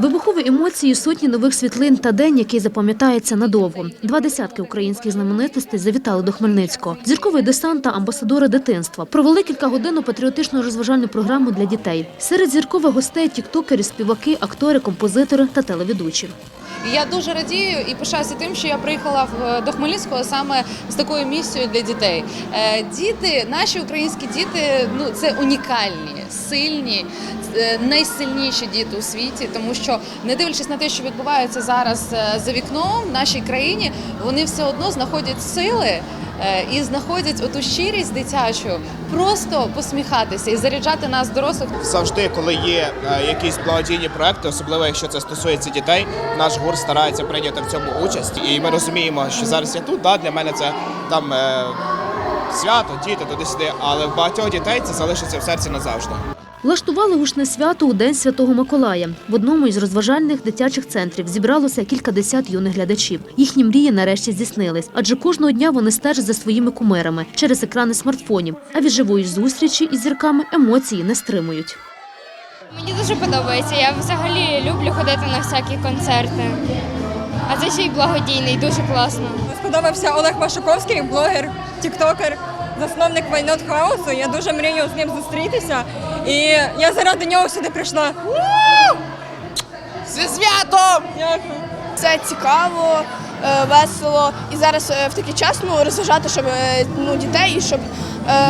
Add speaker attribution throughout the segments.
Speaker 1: Вибухові емоції, сотні нових світлин та день, який запам'ятається надовго. Два десятки українських знаменитостей завітали до Хмельницького. Зірковий десант та амбасадори дитинства провели кілька годин патріотичну розважальну програму для дітей. Серед зіркових гостей тіктокери, співаки, актори, композитори та телеведучі.
Speaker 2: Я дуже радію і пишаюся тим, що я приїхала в- до Хмельницького саме з такою місією для дітей. Е, Діти, наші українські діти, ну це унікальні, сильні. Е, Найсильніші діти у світі, тому що не дивлячись на те, що відбувається зараз е, за вікном в нашій країні, вони все одно знаходять сили е, і знаходять оту щирість дитячу, просто посміхатися і заряджати нас, дорослих,
Speaker 3: завжди, коли є якісь благодійні проекти, особливо якщо це стосується дітей, наш гурт старається прийняти в цьому участь. І ми розуміємо, що зараз я тут. Да, для мене це там свято, діти туди-сюди, але в багатьох дітей це залишиться в серці назавжди.
Speaker 1: Влаштували гучне свято у День Святого Миколая. В одному із розважальних дитячих центрів зібралося кількадесят юних глядачів. Їхні мрії нарешті здійснились, адже кожного дня вони стежать за своїми кумирами через екрани смартфонів. А від живої зустрічі із зірками емоції не стримують.
Speaker 4: Мені дуже подобається. Я взагалі люблю ходити на всякі концерти. А це ще й благодійний, дуже класно.
Speaker 5: Сподобався Олег Машуковський, блогер, тіктокер, засновник Вайнот Хаусу. Я дуже мрію з ним зустрітися. І я заради нього сюди прийшла.
Speaker 6: Зі святом!
Speaker 5: Дякую.
Speaker 6: Це цікаво, е, весело. І зараз е, в такий час ну, розважати щоб, е, ну, дітей і щоб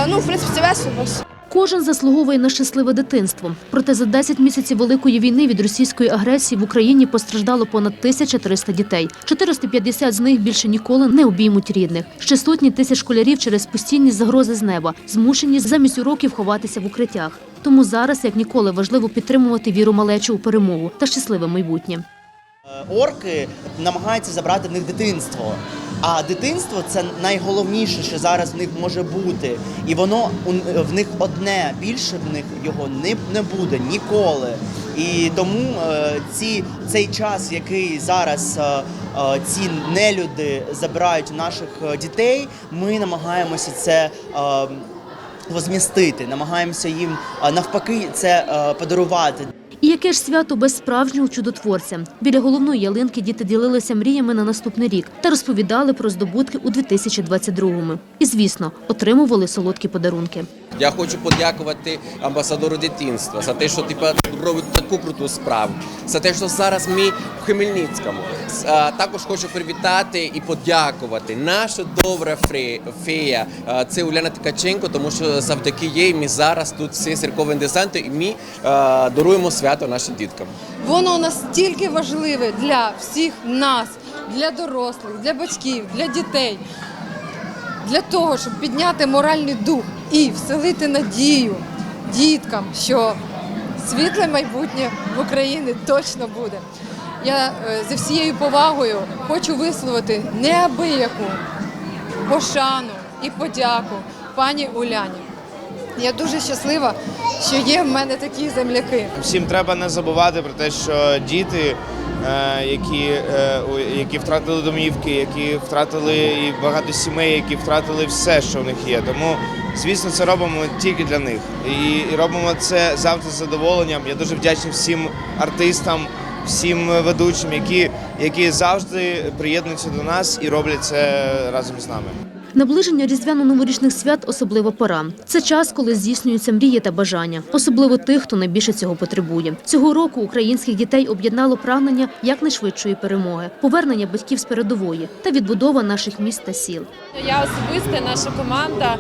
Speaker 6: ну, в принципі, це весело.
Speaker 1: Кожен заслуговує на щасливе дитинство. Проте за 10 місяців великої війни від російської агресії в Україні постраждало понад 1300 дітей. 450 з них більше ніколи не обіймуть рідних. Ще сотні тисяч школярів через постійні загрози з неба змушені замість уроків ховатися в укриттях. Тому зараз, як ніколи, важливо підтримувати віру малечу у перемогу та щасливе майбутнє.
Speaker 7: Е, орки намагаються забрати в них дитинство. А дитинство це найголовніше, що зараз в них може бути. І воно в них одне, більше в них його не, не буде ніколи. І тому е, ці, цей час, який зараз е, ці нелюди забирають наших дітей, ми намагаємося це. Возмістити, намагаємося їм навпаки це е, подарувати.
Speaker 1: І яке ж свято без справжнього чудотворця? Біля головної ялинки діти ділилися мріями на наступний рік та розповідали про здобутки у 2022-му. І, звісно, отримували солодкі подарунки.
Speaker 8: Я хочу подякувати амбасадору дитинства за те, що ти робить таку круту справу, за те, що зараз ми в Хмельницькому. Також хочу привітати і подякувати. Наша добра фея це Уляна Ткаченко, тому що завдяки їй ми зараз тут всі церковні десанти, і ми даруємо свято нашим діткам.
Speaker 9: Воно настільки важливе для всіх нас, для дорослих, для батьків, для дітей, для того, щоб підняти моральний дух і вселити надію діткам, що світле майбутнє в Україні точно буде. Я е, зі всією повагою хочу висловити неабияку пошану і подяку пані Уляні. Я дуже щаслива, що є в мене такі земляки.
Speaker 3: Всім треба не забувати про те, що діти, е, які, е, які втратили домівки, які втратили і багато сімей, які втратили все, що в них є. Тому, звісно, це робимо тільки для них. І, робимо це завжди з задоволенням. Я дуже вдячний всім артистам, всім ведучим, які, які завжди приєднуються до нас і роблять це разом з нами.
Speaker 1: Наближення різдвяно-новорічних свят особлива пора. Це час, коли здійснюються мрії та бажання, особливо тих, хто найбільше цього потребує. Цього року українських дітей об'єднало прагнення якнайшвидшої перемоги, повернення батьків з передової та відбудова наших міст та сіл.
Speaker 2: Я особисто, наша команда.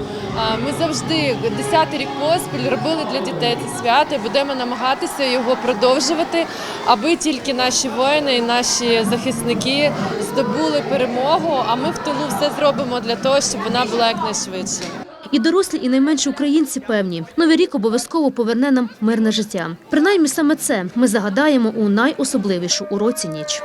Speaker 2: Ми завжди десятий рік поспіль робили для дітей це свято. Будемо намагатися його продовжувати, аби тільки наші воїни і наші захисники здобули перемогу. А ми в тилу все зробимо для того, щоб вона була якнайшвидше.
Speaker 1: І дорослі, і найменші українці певні, новий рік обов'язково поверне нам мирне життя. Принаймні саме це ми загадаємо у найособливішу у році ніч.